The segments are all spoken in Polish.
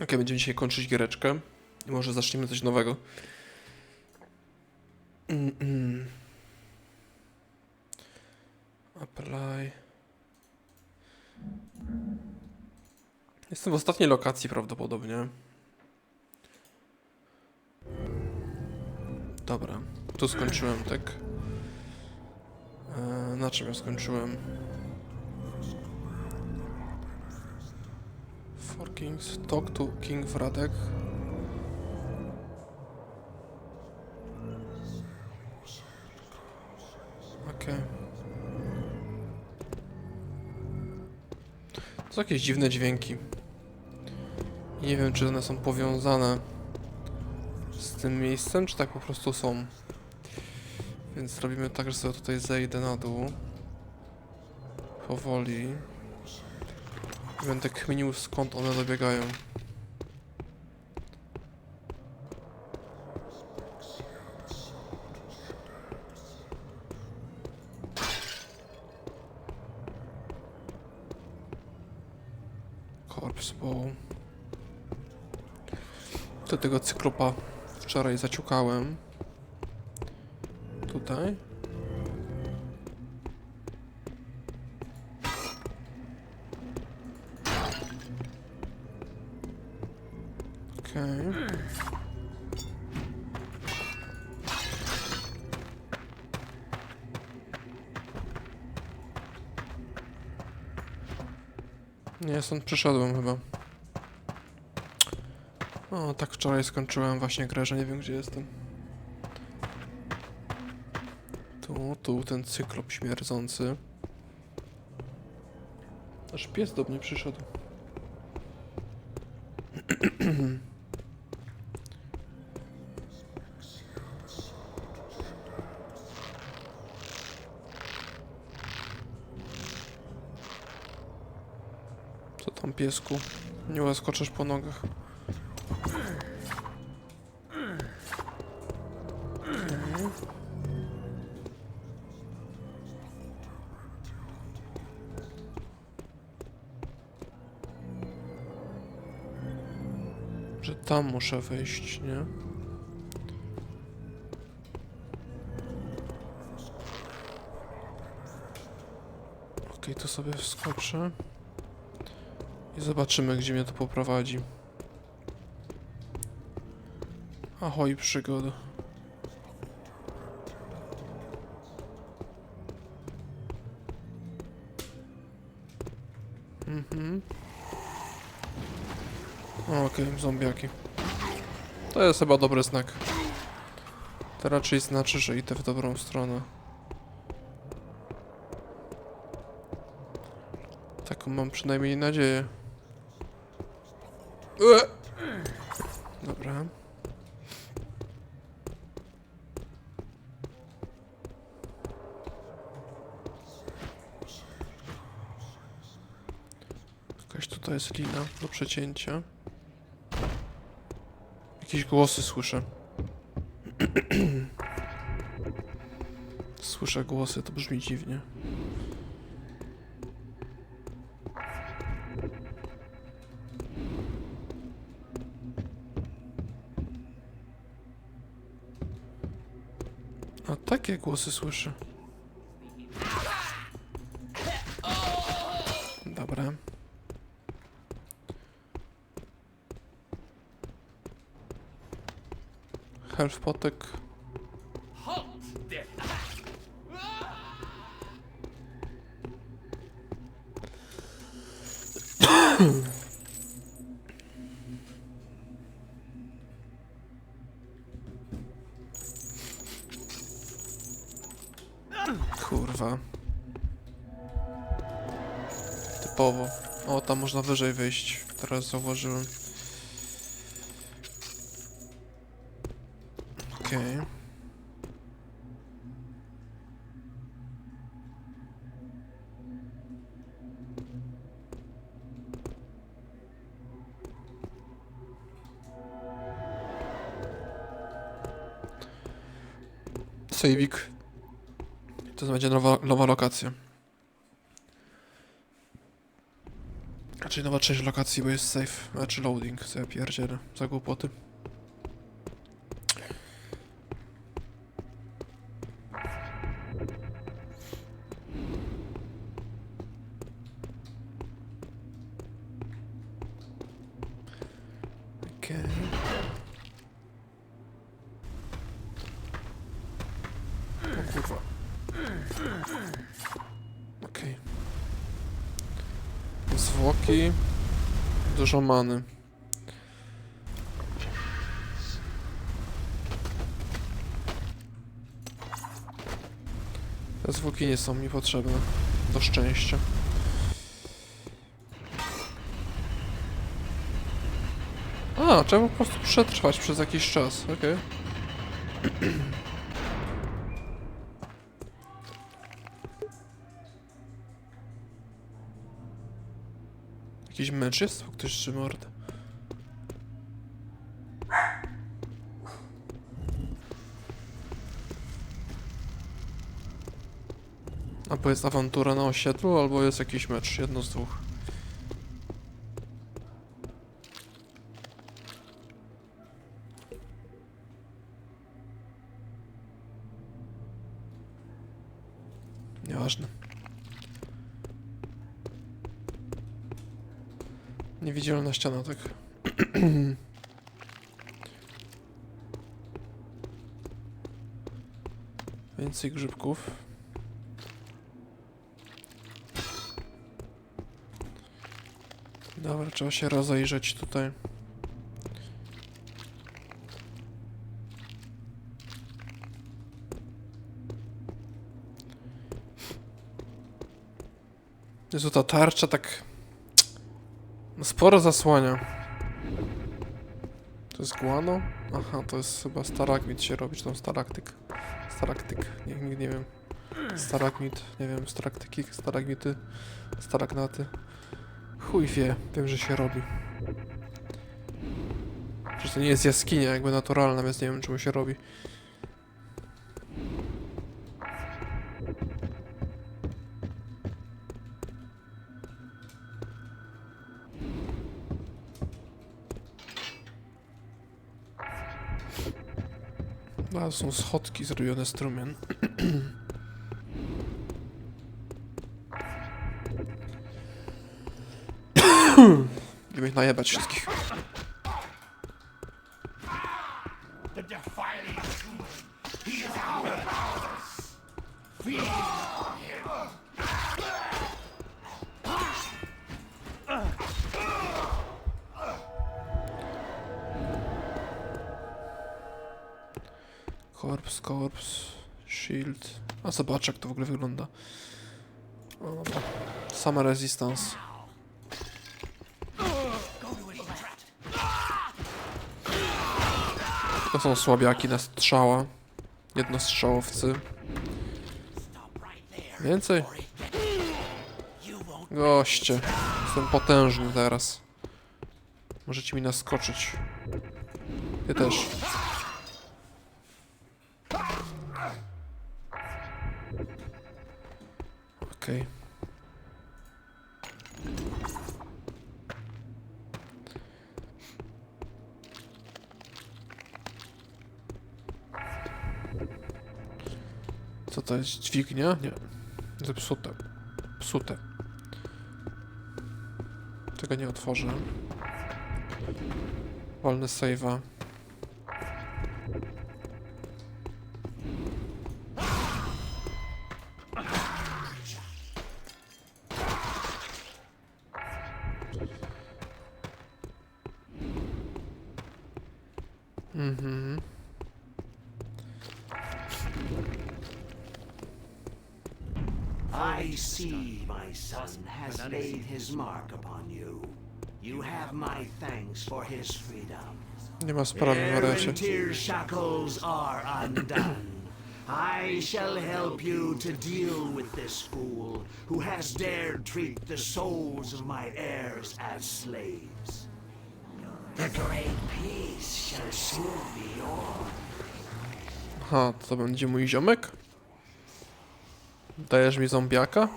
Ok, będziemy dzisiaj kończyć giereczkę. I może zaczniemy coś nowego. Mm, mm. Apply. Jestem w ostatniej lokacji prawdopodobnie. Dobra, tu skończyłem, tak? E, na czym ja skończyłem? Kings, Talk to King Wradek. Okej. To są jakieś dziwne dźwięki. Nie wiem, czy one są powiązane z tym miejscem, czy tak po prostu są. Więc zrobimy tak, że sobie tutaj zejdę na dół. Powoli. Będę kminił skąd one dobiegają. Corpse tego cyklopa wczoraj zaciukałem. Tutaj. Okej. Nie, stąd przyszedłem chyba. O, tak wczoraj skończyłem właśnie grę, że nie wiem gdzie jestem. Tu, tu, ten cyklop śmierdzący. Aż pies do mnie przyszedł. Co tam piesku? Nie łaskoczesz po nogach. Że tam muszę wejść, nie? Okej, to sobie wskoczę. Zobaczymy, gdzie mnie to poprowadzi. Ahoj, przygoda. Mhm. Okej, zombiaki. To jest chyba dobry znak. To raczej znaczy, że idę w dobrą stronę. Taką mam przynajmniej nadzieję. Dobra. Jakaś tutaj jest lina do przecięcia. Jakieś głosy słyszę. Słyszę głosy, to brzmi dziwnie. Takie głosy słyszę. Dobra. Health potek. Typowo. O, tam można wyżej wyjść. Teraz zauważyłem. Okej. Sejwik. To będzie nowa, nowa lokacja. Raczej nowa część lokacji, bo jest safe. Znaczy loading, co ja pierdzielę. Za głupoty. Zwłoki. Dużo many. Te zwłoki nie są mi potrzebne. Do szczęścia. A, trzeba po prostu przetrwać przez jakiś czas, okej. Jakiś mecz jest? Ktoś trzy mordę. Albo jest awantura na osiedlu, albo jest jakiś mecz. Jedno z dwóch. Ściana, tak. Więcej grzybków. Dobra, trzeba się rozejrzeć tutaj. Jezu, ta tarcza tak... Sporo zasłania. To jest guano? Aha, to jest chyba stalagmit się robi, czy tam stalaktyk. Stalaktyk, nie, nie, nie wiem. Stalagmit, nie wiem, stalaktyki, stalagmity, stalagnaty. Chuj wie, wiem, że się robi. Przecież to nie jest jaskinia jakby naturalna, więc nie wiem, czemu się robi. A, są schodki zrobione strumien. Idziemy ich najebać wszystkich. Shield. A zobacz jak to w ogóle wygląda. O, dobra. Resistance. To są słabiaki na strzała. Jednostrzałowcy. Więcej? Goście. Jestem potężny teraz. Możecie mi naskoczyć. Ty też. Okej. Co to jest? Dźwignia? Nie. Zepsute. Psute. Tego nie otworzę. Wolny save'a. Nie ma sprawy, wariacie. I shall help you to deal with this fool who has dared treat the souls of my heirs as slaves. The great peace shall soon be yours. Aha, to będzie mój ziomek? Dajesz mi zombiaka?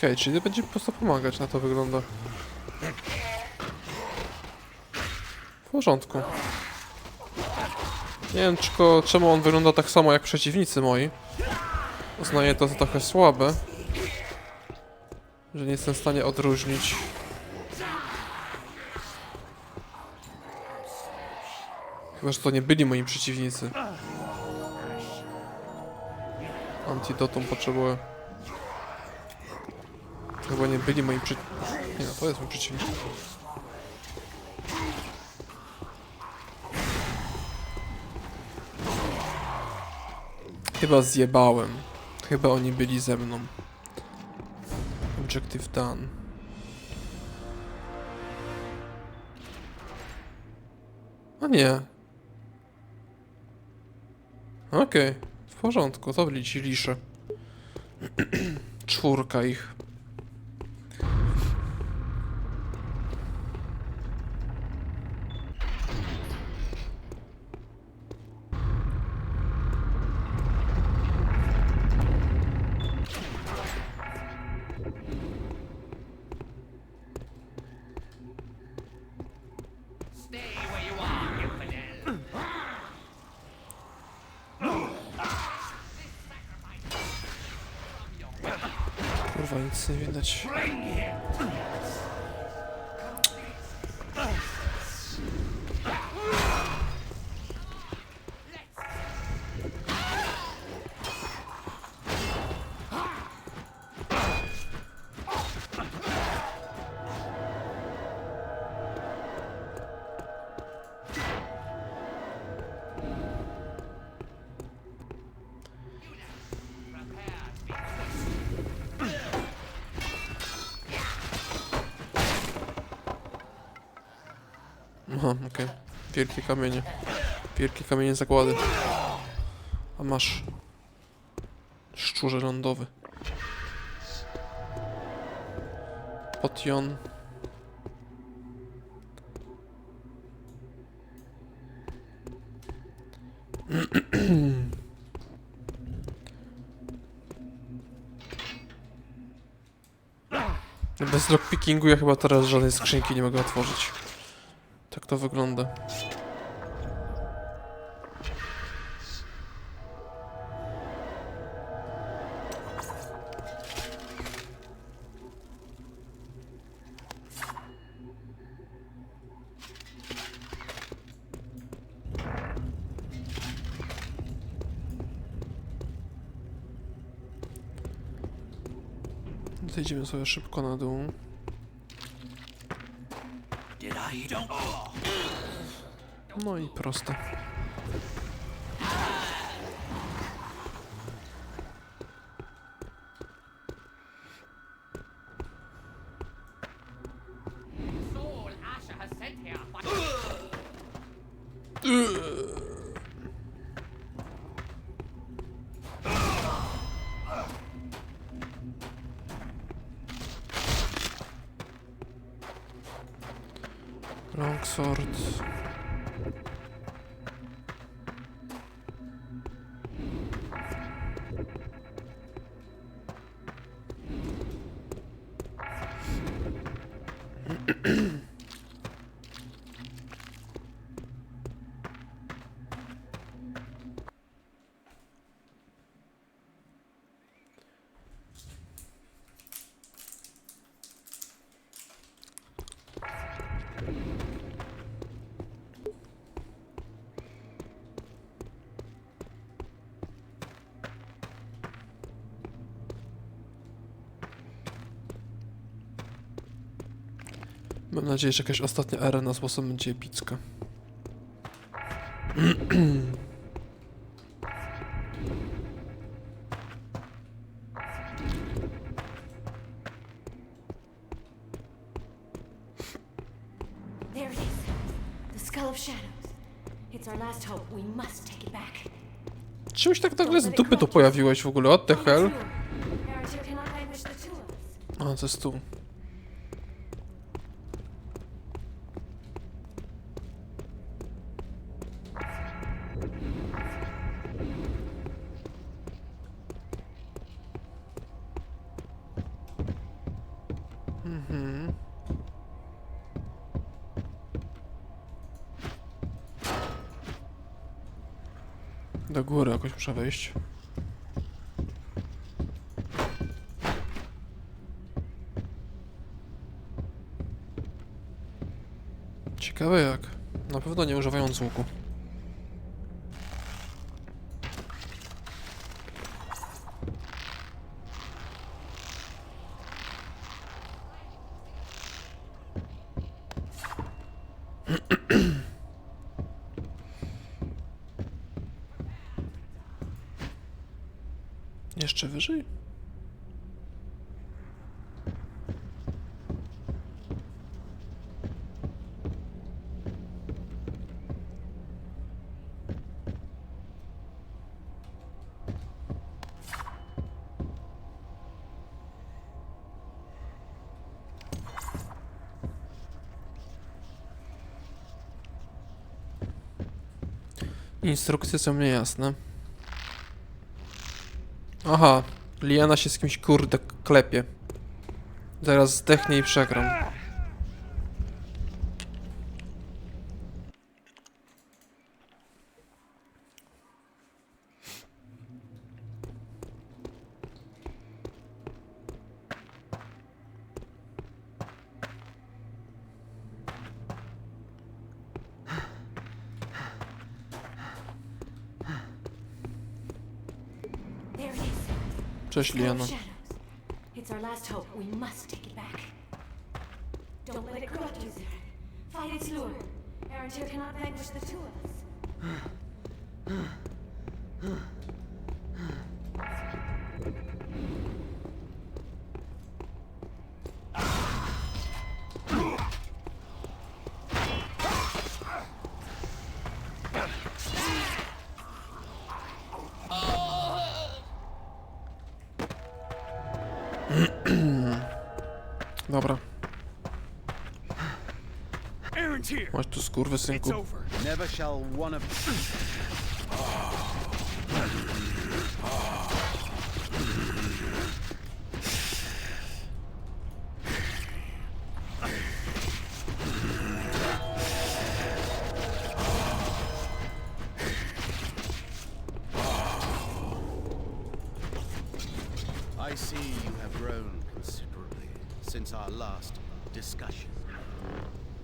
Okej, czyli będzie po prostu pomagać, na to wygląda. W porządku. Nie wiem, czko, czemu on wygląda tak samo jak przeciwnicy moi. Uznaję to za trochę słabe. Że nie jestem w stanie odróżnić. Chyba, że to nie byli moi przeciwnicy. Antidotum potrzebuję. Chyba nie byli moi przy... Nie no, to jest mój przeciwnik. Chyba zjebałem. Chyba oni byli ze mną. Objective done. A nie. Okej, w porządku, to byli ci lisze. Czwórka ich. Kurwa, nic nie widać. Aha, okej. Wielkie kamienie. Wielkie kamienie zakłady. A masz. Szczurze lądowy. Potion. Bez lockpickingu ja chyba teraz żadnej skrzynki nie mogę otworzyć. To wygląda. Zejdziemy sobie szybko na dół. Did I don't No i proste. Records. Mam nadzieję, że jakaś ostatnia arena z bossem będzie epicka. There it is. The Skull of Shadows. It's our last hope. We must take it back. Czymś tak nagle z dupy tu pojawiłeś w ogóle? What the hell? A, to jest tu. Do góry jakoś muszę wejść. Ciekawe jak. Na pewno nie używając łuku. Jeszcze wyżej? Instrukcje są niejasne. Aha, Liana się z kimś kurde klepie. Zaraz zdechnie i przegram. Liana. Shadows. It's our last hope. We must take it back. Don't let it corrupt you, Zeren. Fight its lure. Arantir cannot vanquish the two of us. masz tu It's synku. Never shall one of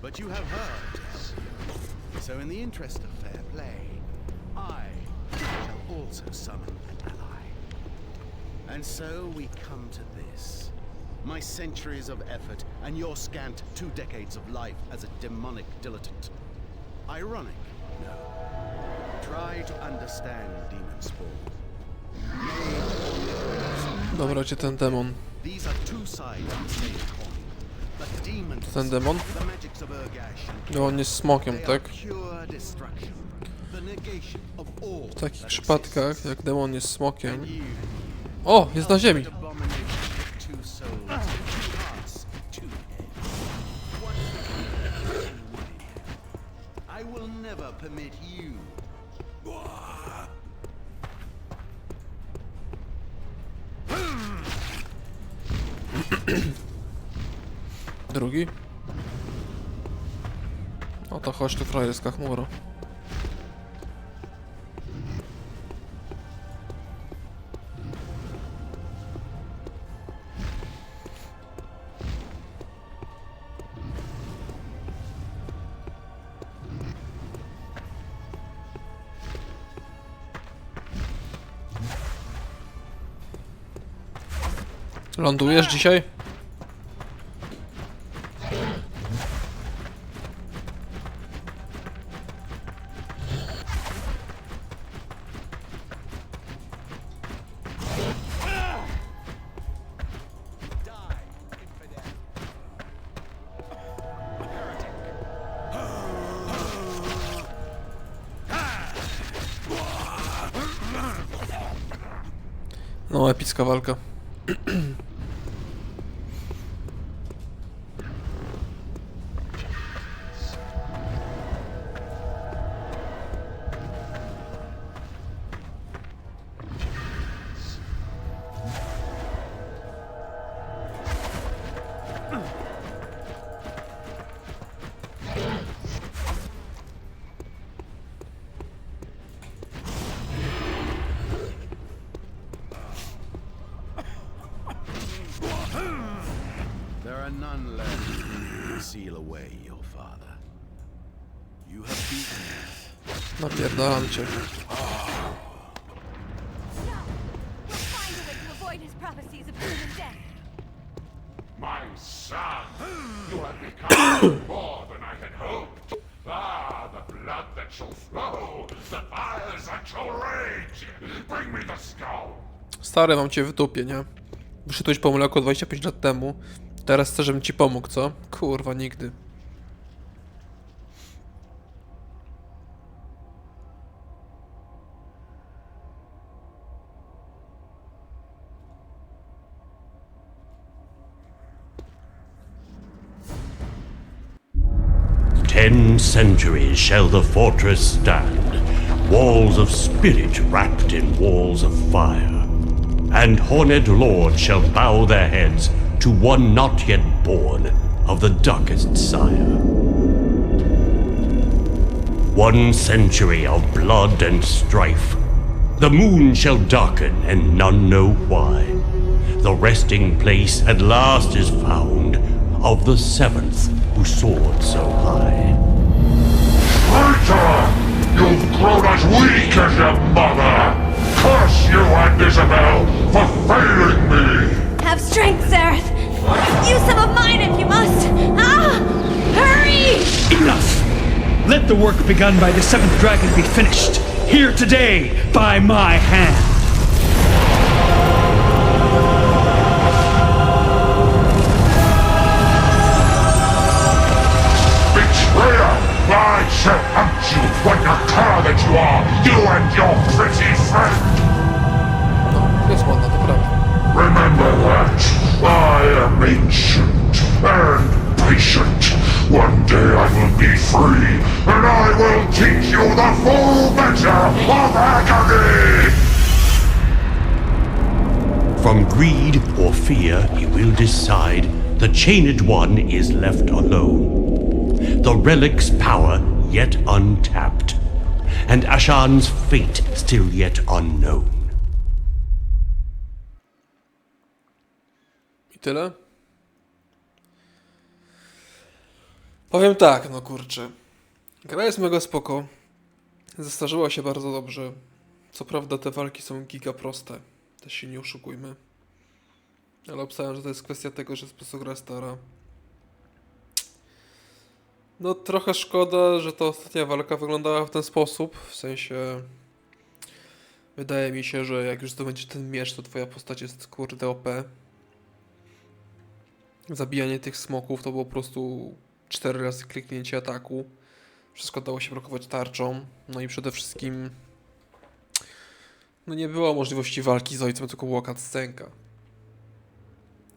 But you have heard. So in the interest of fair play, I shall also summon an ally. And so we come to this. My centuries of effort and your scant two decades of life as a demonic dilettante. Ironic, no. Try to understand Demon Spawn. Dobra, ten demon? These are two sides of the same coin. Ten demon? No on jest smokiem, tak? W takich przypadkach, jak demon jest smokiem... O, jest na ziemi! Drugi? O to chodź tu frajerska chmura. Lądujesz dzisiaj? No, epicka walka. and death. My son, you have become more than I had hoped. Ah, the blood that shall flow, the fires that shall rage. Bring me the skull. Stary, mam cię w dupie, nie? Wyszedłeś po mleko 25 lat temu. Teraz chcę, żebym ci pomógł, co? Kurwa, nigdy. Centuries shall the fortress stand, walls of spirit wrapped in walls of fire. And horned lords shall bow their heads to one not yet born of the darkest sire. One century of blood and strife. The moon shall darken, and none know why. The resting place at last is found of the seventh who soared so high. Traitor! You've grown as weak as your mother. Curse you and Isabel for failing me. Have strength, Zareth! Use some of mine if you must! Ah! Hurry! Enough! Let the work begun by the seventh dragon be finished, here today, by my hand. Shall hunt you like a cur that you are, you and your pretty friend! No, jest ładna, to prawda. Remember that I am ancient and patient. One day I will be free, and I will teach you the full measure of agony! From greed or fear, he will decide the chained one is left alone. The relic's power yet untapped, and Ashan's fate still yet unknown. I tyle? Powiem tak, no kurczę. Gra jest mega spoko. Zestarzyła się bardzo dobrze. Co prawda te walki są giga proste. Też się nie oszukujmy. Ale obstawiam, że to jest kwestia tego, że jest po prostu gra stara. No trochę szkoda, że ta ostatnia walka wyglądała w ten sposób. W sensie... Wydaje mi się, że jak już zdobędziesz ten miecz, to twoja postać jest kurde OP zabijanie tych smoków to było po prostu 4 razy kliknięcie ataku. Wszystko dało się blokować tarczą. No i przede wszystkim no nie było możliwości walki z ojcem, tylko była cutscenka.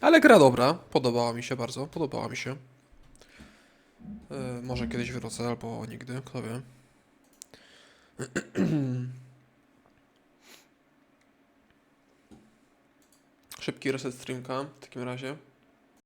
Ale gra dobra, podobała mi się bardzo, podobała mi się. Yy, może kiedyś wrócę, albo nigdy, kto wie. Szybki reset streamka w takim razie.